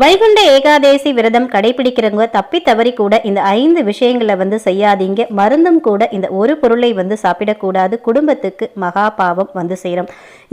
வைகுண்ட ஏகாதேசி விரதம் கடைபிடிக்கிறவங்க தப்பி தவறி கூட இந்த ஐந்து விஷயங்களை வந்து செய்யாதீங்க. மருந்தும் கூட இந்த ஒரு பொருளை வந்து சாப்பிடக்கூடாது. குடும்பத்துக்கு மகா பாவம் வந்து சேரும்.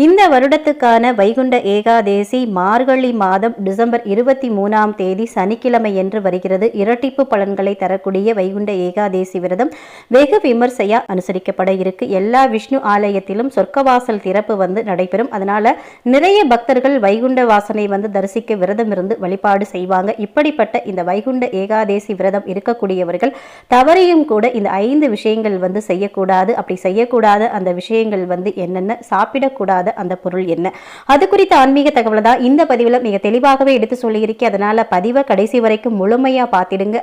இந்த வருடத்துக்கான வைகுண்ட ஏகாதேசி மார்கழி மாதம் டிசம்பர் இருபத்தி மூணாம் தேதி சனிக்கிழமை என்று வருகிறது. இரட்டிப்பு பலன்களை தரக்கூடிய வைகுண்ட ஏகாதேசி விரதம் வெகு விமர்சையா அனுசரிக்கப்பட இருக்கு. எல்லா விஷ்ணு ஆலயத்திலும் சொர்க்கவாசல் திறப்பு வந்து நடைபெறும். அதனால நிறைய பக்தர்கள் வைகுண்ட வாசனை வந்து தரிசிக்க விரதம் இருந்து வழிபாடு செய்வாங்க. இப்படிப்பட்ட இந்த வைகுண்ட ஏகாதேசி விரதம் இருக்கக்கூடியவர்கள் தவறையும் கூட இந்த ஐந்து விஷயங்கள் வந்து செய்யக்கூடாது. அப்படி செய்யக்கூடாத அந்த விஷயங்கள் வந்து என்னென்ன? சாப்பிடக்கூடாத அந்த பொருள் என்ன? அது குறித்த ஆன்மீக தகவலை தான் இந்த பதிவில் மிக தெளிவாகவே எடுத்து சொல்லியிருக்கேன். அதனால பதிவை கடைசி வரைக்கும் முழுமையா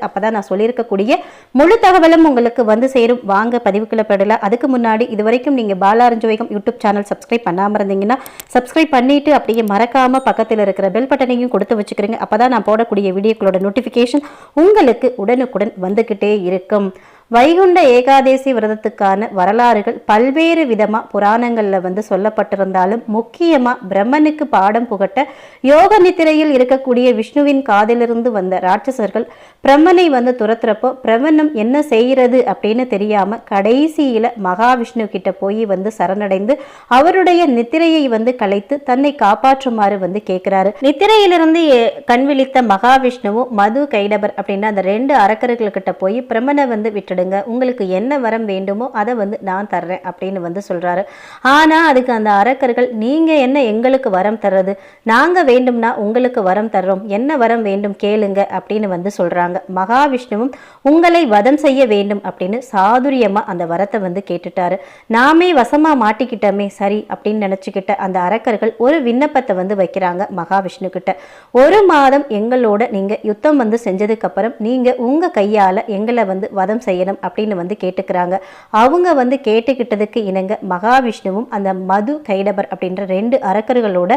அப்போ தான் நான் சொல்லியிருக்கக்கூடிய முழு தகவலும் உங்களுக்கு வந்து சேரும். வாங்க பதிவுக்குள்ள பெறல அதுக்கு முன்னாடி இது வரைக்கும் நீங்க பாலாரஞ்சோகம் யூடியூப் சேனல் சப்ஸ்கிரைப் பண்ணாமல் இருந்தீங்கன்னா சப்ஸ்கிரைப் பண்ணிட்டு அப்படியே மறக்காமல் பக்கத்தில் இருக்கிற பெல் பட்டனையும் கொடுத்து வச்சுக்கிறீங்க. அப்பதான் நான் போடக்கூடிய வீடியோக்களோட நோட்டிஃபிகேஷன் உங்களுக்கு உடனுக்குடன் வந்துகிட்டே இருக்கும். வைகுண்ட ஏகாதேசி விரதத்துக்கான வரலாறுகள் பல்வேறு விதமா புராணங்கள்ல வந்து சொல்லப்பட்டிருந்தாலும் முக்கியமா பிரம்மனுக்கு பாடம் புகட்ட யோக நித்திரையில் இருக்கக்கூடிய விஷ்ணுவின் காதிலிருந்து வந்த ராட்சசர்கள் பிரம்மனை வந்து துரத்துறப்போ பிரம்மனும் என்ன செய்யறது அப்படின்னு தெரியாம கடைசியில மகாவிஷ்ணு கிட்ட போய் வந்து சரணடைந்து அவருடைய நித்திரையை வந்து கலைத்து தன்னை காப்பாற்றுமாறு வந்து கேட்கிறாரு நித்திரையிலிருந்து கண்விழித்த கண் விழித்த மகாவிஷ்ணுவும் மது கைடபர் அப்படின்னு அந்த ரெண்டு அரக்கர்கள்கிட்ட போய் பிரம்மனை வந்து விட்டுடுங்க உங்களுக்கு என்ன வரம் வேண்டுமோ அதை வந்து நான் தர்றேன் அப்படின்னு வந்து சொல்றாரு. ஆனா அதுக்கு அந்த அரக்கர்கள் நீங்க என்ன எங்களுக்கு வரம் தர்றது? நாங்க வேண்டும்னா உங்களுக்கு வரம் தர்றோம். என்ன வரம் வேண்டும் கேளுங்க அப்படின்னு வந்து சொல்றாங்க. மகாவிஷ்ணுவும் உங்களை வதம் செய்ய வேண்டும் அப்படின்னு சாதுரியமா அந்த வரத்தை வந்து கேட்டுட்டாரு. நாமே வசமா மாட்டிக்கிட்டோமே சரி அப்படின்னு நினச்சிக்கிட்ட அந்த அரக்கர்கள் ஒரு விண்ணப்பத்தை வந்து வைக்கிறாங்க மகாவிஷ்ணு கிட்ட ஒரு மாதம் எங்களோட நீங்க யுத்தம் வந்து செஞ்சதுக்கு அப்புறம் நீங்க உங்க கையால எங்களை வந்து வதம் செய்யணும். அப்படின்னு வந்து கேட்டுக்கிறாங்க. அவங்க வந்து கேட்டுக்கிட்டதுக்கு இணங்க மகாவிஷ்ணுவும் அந்த மது கைடபர் அப்படின்ற ரெண்டு அரக்கர்களோட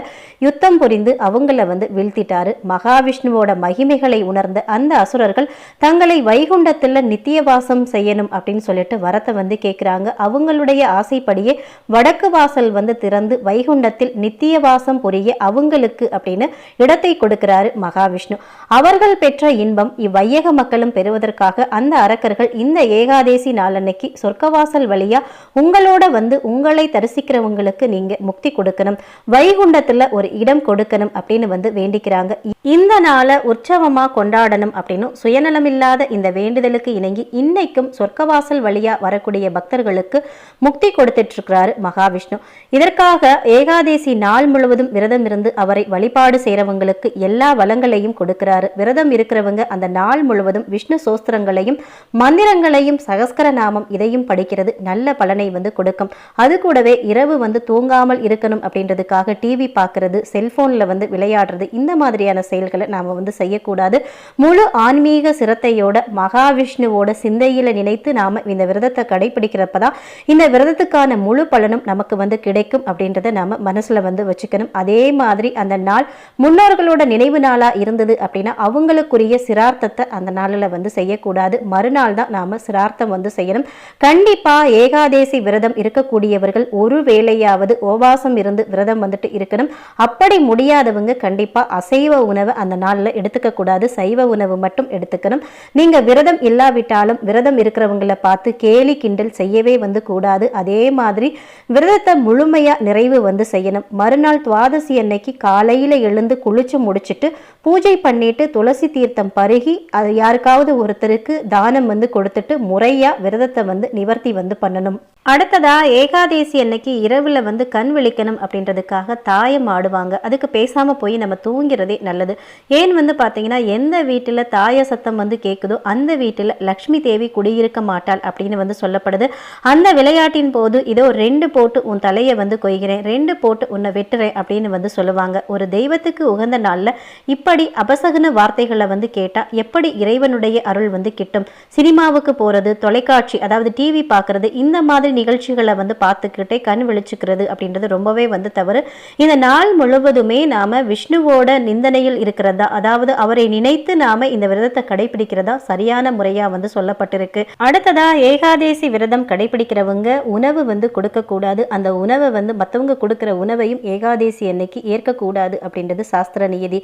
யுத்தம் புரிந்து அவங்கள வந்து வீழ்த்திட்டாரு. மகாவிஷ்ணுவோட மகிமைகளை உணர்ந்த அந்த அசுரர்கள் தங்களை வைகுண்டத்தில் நித்தியவாசம் செய்யணும் அப்படின்னு சொல்லிட்டு வரத்தை வந்து கேட்குறாங்க அவங்களுடைய ஆசைப்படியே வடக்கு வாசல் வந்து திறந்து வைகுண்டத்தில் நித்தியவாசம் புரிய அவங்களுக்கு அப்படின்னு இடத்தை கொடுக்கிறாரு மகாவிஷ்ணு. அவர்கள் பெற்ற இன்பம் இவ்வையக மக்களும் பெறுவதற்காக அந்த அரக்கர்கள் இந்த ஏகாதேசி நாளன்னைக்கு சொர்க்கவாசல் வழியா உங்களோட வந்து உங்களை தரிசிக்கிறவங்களுக்கு நீங்க முக்தி கொடுக்கணும். வைகுண்டத்துல ஒரு இடம் கொடுக்கணும் அப்படின்னு வந்து வேண்டிக்கிறாங்க. இந்த நாளை உற்சவமா கொண்டாடணும் அப்படின்னு சுயநலமில்லாத இந்த வேண்டுதலுக்கு இணங்கி இன்னைக்கும் சொர்க்கவாசல் வழியா வரக்கூடிய பக்தர்களுக்கு முக்தி கொடுத்துட்டு இருக்கிறாரு மகாவிஷ்ணு. இதற்காக ஏகாதேசி நாள் முழுவதும் விரதம் இருந்து அவரை வழிபாடு செய்றவங்களுக்கு எல்லா வளங்களையும் கொடுக்கிறாரு. விரதம் இருக்கிறவங்க அந்த நாள் முழுவதும் விஷ்ணு சோஸ்திரங்களையும் மந்திரங்கள் மந்திரங்களையும் சகஸ்கர நாமம் இதையும் படிக்கிறது நல்ல பலனை வந்து கொடுக்கும். அது கூடவே இரவு வந்து தூங்காமல் இருக்கணும் அப்படின்றதுக்காக டிவி பார்க்கறது செல்போன்ல வந்து விளையாடுறது இந்த மாதிரியான செயல்களை நாம் வந்து செய்யக்கூடாது. முழு ஆன்மீக சிரத்தையோட மகாவிஷ்ணுவோட சிந்தையில் நினைத்து நாம் இந்த விரதத்தை கடைபிடிக்கிறப்ப தான் இந்த விரதத்துக்கான முழு பலனும் நமக்கு வந்து கிடைக்கும் அப்படின்றத நாம் மனசில் வந்து வச்சுக்கணும். அதே மாதிரி அந்த நாள் முன்னோர்களோட நினைவு நாளாக இருந்தது அப்படின்னா அவங்களுக்குரிய சிரார்த்தத்தை அந்த நாளில் வந்து செய்யக்கூடாது. மறுநாள் தான் நாம் சிரார்த்தம் வந்து செய்யணும். கண்டிப்பா ஏகாதேசி விரதம் இருக்கக்கூடியவர்கள் ஒரு வேளையாவது உபவாசம் இருந்து விரதம் வந்துட்டு இருக்கணும். அப்படி முடியாதவங்க கண்டிப்பா அசைவ உணவை அந்த நாளில் எடுத்துக்க கூடாது. சைவ உணவு மட்டும் எடுத்துக்கணும். நீங்க விரதம் இல்லாவிட்டாலும் விரதம் இருக்கிறவங்கள பார்த்து கேலி கிண்டல் செய்யவே வந்து கூடாது. அதே மாதிரி விரதத்தை முழுமையா நிறைவு வந்து செய்யணும். மறுநாள் துவாதசி அன்னைக்கு காலையில எழுந்து குளிச்சு முடிச்சுட்டு பூஜை பண்ணிட்டு துளசி தீர்த்தம் பருகி அது யாருக்காவது ஒருத்தருக்கு தானம் வந்து கொடுத்துட்டு முறையா விரதத்தை வந்து நிவர்த்தி வந்து பண்ணணும். அடுத்ததா ஏகாதேசி அன்னைக்கு இரவில் வந்து கண் விழிக்கணும் அப்படின்றதுக்காக தாயம் ஆடுவாங்க அதுக்கு பேசாமல் போய் நம்ம தூங்கிறதே நல்லது. ஏன் வந்து பார்த்தீங்கன்னா எந்த வீட்டில் தாய சத்தம் வந்து கேட்குதோ அந்த வீட்டில் லக்ஷ்மி தேவி குடியிருக்க மாட்டாள் அப்படின்னு வந்து சொல்லப்படுது. அந்த விளையாட்டின் போது இதோ ரெண்டு போட்டு உன் தலையை வந்து கொய்கிறேன் ரெண்டு போட்டு உன்னை வெட்டுறேன் அப்படின்னு வந்து சொல்லுவாங்க. ஒரு தெய்வத்துக்கு உகந்த நாளில் இப்படி அபசகுன வார்த்தைகளை வந்து கேட்டால் எப்படி இறைவனுடைய அருள் வந்து கிட்டும்? சினிமாவுக்கு ஜிம்முக்கு போகிறது தொலைக்காட்சி அதாவது டிவி பார்க்குறது இந்த மாதிரி நிகழ்ச்சிகளை வந்து பார்த்துக்கிட்டே கண் விழிச்சுக்கிறது அப்படின்றது ரொம்பவே வந்து தவறு. இந்த நாள் முழுவதுமே நாம் விஷ்ணுவோட நிந்தனையில் இருக்கிறதா அதாவது அவரை நினைத்து நாம் இந்த விரதத்தை கடைபிடிக்கிறதா சரியான முறையாக வந்து சொல்லப்பட்டிருக்கு. அடுத்ததா ஏகாதேசி விரதம் கடைபிடிக்கிறவங்க உணவு வந்து கொடுக்கக்கூடாது. அந்த உணவை வந்து மற்றவங்க கொடுக்குற உணவையும் ஏகாதேசி அன்னைக்கு ஏற்கக்கூடாது அப்படின்றது சாஸ்திர நியதி.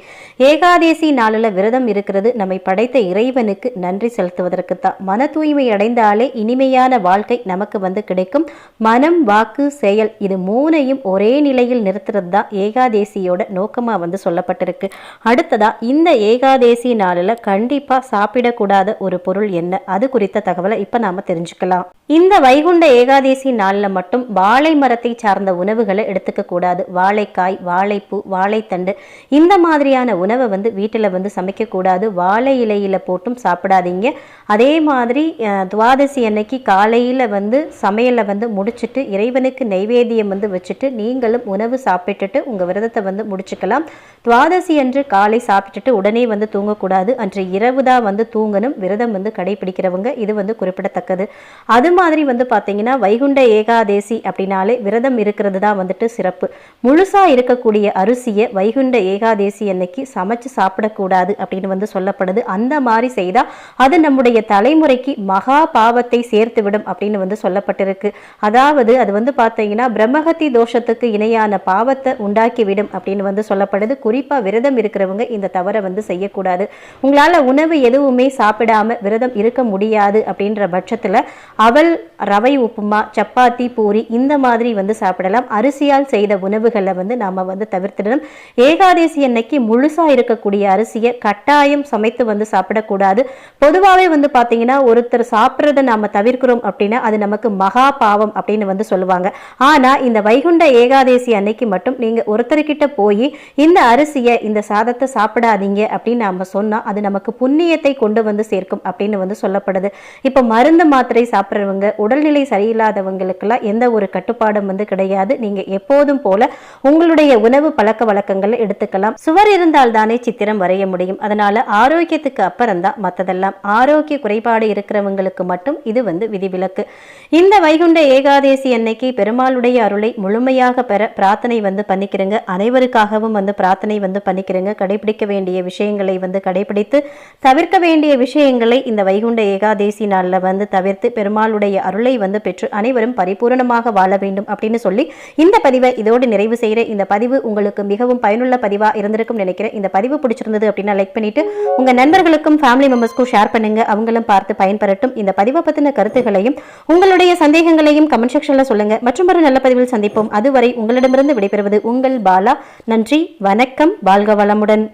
ஏகாதேசி நாளில் விரதம் இருக்கிறது நம்மை படைத்த இறைவனுக்கு நன்றி செலுத்துவதற்கு தான் மனத்து தூய்மை அடைந்தாலே இனிமையான வாழ்க்கை நமக்கு வந்து கிடைக்கும். மனம் வாக்கு செயல் இது மூணையும் ஒரே நிலையில் நிறுத்துறது தான் ஏகாதேசியோட நோக்கமாக வந்து சொல்லப்பட்டிருக்கு. அடுத்ததா இந்த ஏகாதேசி நாளில் கண்டிப்பாக சாப்பிடக்கூடாத ஒரு பொருள் என்ன? அது குறித்த தகவலை இப்போ நாம தெரிஞ்சுக்கலாம். இந்த வைகுண்ட ஏகாதேசி நாளில் மட்டும் வாழை மரத்தை சார்ந்த உணவுகளை எடுத்துக்க கூடாது. வாழைக்காய் வாழைப்பூ வாழைத்தண்டு இந்த மாதிரியான உணவை வந்து வீட்டில் வந்து சமைக்கக்கூடாது வாழை இலையில் போட்டும் சாப்பிடாதீங்க. அதே மாதிரி துவாதசி அன்னைக்கு காலையில் வந்து சமையலை வந்து முடிச்சிட்டு இறைவனுக்கு நைவேத்தியம் வந்து வச்சுட்டு நீங்களும் உணவு சாப்பிட்டுட்டு உங்கள் விரதத்தை வந்து முடிச்சுக்கலாம். துவாதசி அன்று காலை சாப்பிட்டுட்டு உடனே வந்து தூங்கக்கூடாது. அன்று இரவு தான் வந்து தூங்கணும். விரதம் வந்து கடைபிடிக்கிறவங்க இது வந்து குறிப்பிடத்தக்கது. அது மாதிரி வந்து பார்த்தீங்கன்னா வைகுண்ட ஏகாதேசி அப்படின்னாலே விரதம் இருக்கிறது தான் வந்துட்டு சிறப்பு. முழுசாக இருக்கக்கூடிய அரிசியை வைகுண்ட ஏகாதேசி அன்னைக்கு சமைச்சு சாப்பிடக்கூடாது அப்படின்னு வந்து சொல்லப்படுது. அந்த மாதிரி செய்தால் அது நம்முடைய தலைமுறைக்கு மகா பாவத்தை சேர்த்து விடும் அப்படின்னு வந்து சொல்லப்பட்டிருக்கு. அதாவது அது வந்து பார்த்தீங்கன்னா பிரம்மகத்தி தோஷத்துக்கு இணையான பாவத்தை உண்டாக்கிவிடும் அப்படின்னு வந்து சொல்லப்படுது. குறிப்பாக விரதம் இருக்கிறவங்க இந்த தவறை வந்து செய்யக்கூடாது. உங்களால் உணவு எதுவுமே சாப்பிடாம விரதம் இருக்க முடியாது அப்படின்ற பட்சத்தில் அவள் அவல் ரவை உப்புமா சப்பாத்தி பூரி இந்த மாதிரி வந்து சாப்பிடலாம். அரிசியால் செய்த உணவுகளை வந்து நாம் வந்து தவிர்த்திடணும். ஏகாதேசி அன்னைக்கு முழுசாக இருக்கக்கூடிய அரிசியை கட்டாயம் சமைத்து வந்து சாப்பிடக்கூடாது. பொதுவாகவே வந்து பார்த்தீங்கன்னா ஒருத்தர் சாப்பிட்றத நாம் தவிர்க்கிறோம் அப்படின்னா அது நமக்கு மகா பாவம் அப்படின்னு வந்து சொல்லுவாங்க. ஆனால் இந்த வைகுண்ட ஏகாதேசி அன்னைக்கு மட்டும் நீங்கள் ஒருத்தர்கிட்ட போய் இந்த அரிசியை இந்த சாதத்தை சாப்பிடாதீங்க அப்படின்னு நாம் சொன்னால் அது நமக்கு புண்ணியத்தை கொண்டு வந்து சேர்க்கும் அப்படின்னு வந்து சொல்லப்படுது. இப்போ மருந்து மாத்திரை சாப்பிட்றவங்க உடல்நிலை சரியில்லாதவங்களுக்கெல்லாம் எந்த ஒரு கட்டுப்பாடும் வந்து கிடையாது. நீங்க எப்போதும் போல உங்களுடைய உணவு பழக்க வழக்கங்களை எடுத்துக்கலாம். சுவர் இருந்தால் தானே சித்திரம் வரைய முடியும். அதனால ஆரோக்கியத்துக்கு அப்புறம் தான் மற்றதெல்லாம் ஆரோக்கிய குறைபாடு இருக்கிறவங்களுக்கு மட்டும் இது வந்து விதிவிலக்கு. இந்த வைகுண்ட ஏகாதேசி அன்னைக்கு பெருமாளுடைய அருளை முழுமையாக பெற பிரார்த்தனை வந்து பண்ணிக்கிறேங்க. அனைவருக்காகவும் வந்து பிரார்த்தனை வந்து பண்ணிக்கிறேங்க. கடைபிடிக்க வேண்டிய விஷயங்களை வந்து கடைபிடித்து தவிர்க்க வேண்டிய விஷயங்களை இந்த வைகுண்ட ஏகாதேசி நாளில் வந்து தவிர்த்து பெருமாளுடைய அவருடைய அருளை வந்து பெற்று அனைவரும் பரிபூரணமாக வாழ வேண்டும் அப்படின்னு சொல்லி இந்த பதிவை இதோடு நிறைவு செய்கிற இந்த பதிவு உங்களுக்கு மிகவும் பயனுள்ள பதிவாக இருந்திருக்கும் நினைக்கிறேன். இந்த பதிவு பிடிச்சிருந்தது அப்படின்னா லைக் பண்ணிட்டு உங்கள் நண்பர்களுக்கும் ஃபேமிலி மெம்பர்ஸ்க்கும் ஷேர் பண்ணுங்க. அவங்களும் பார்த்து பயன்பெறட்டும். இந்த பதிவை பற்றின கருத்துகளையும் உங்களுடைய சந்தேகங்களையும் கமெண்ட் செக்ஷனில் சொல்லுங்க. மற்றும் ஒரு நல்ல பதிவில் சந்திப்போம். அதுவரை உங்களிடமிருந்து விடைபெறுவது உங்கள் பாலா. நன்றி வணக்கம். வாழ்க வளமுடன்.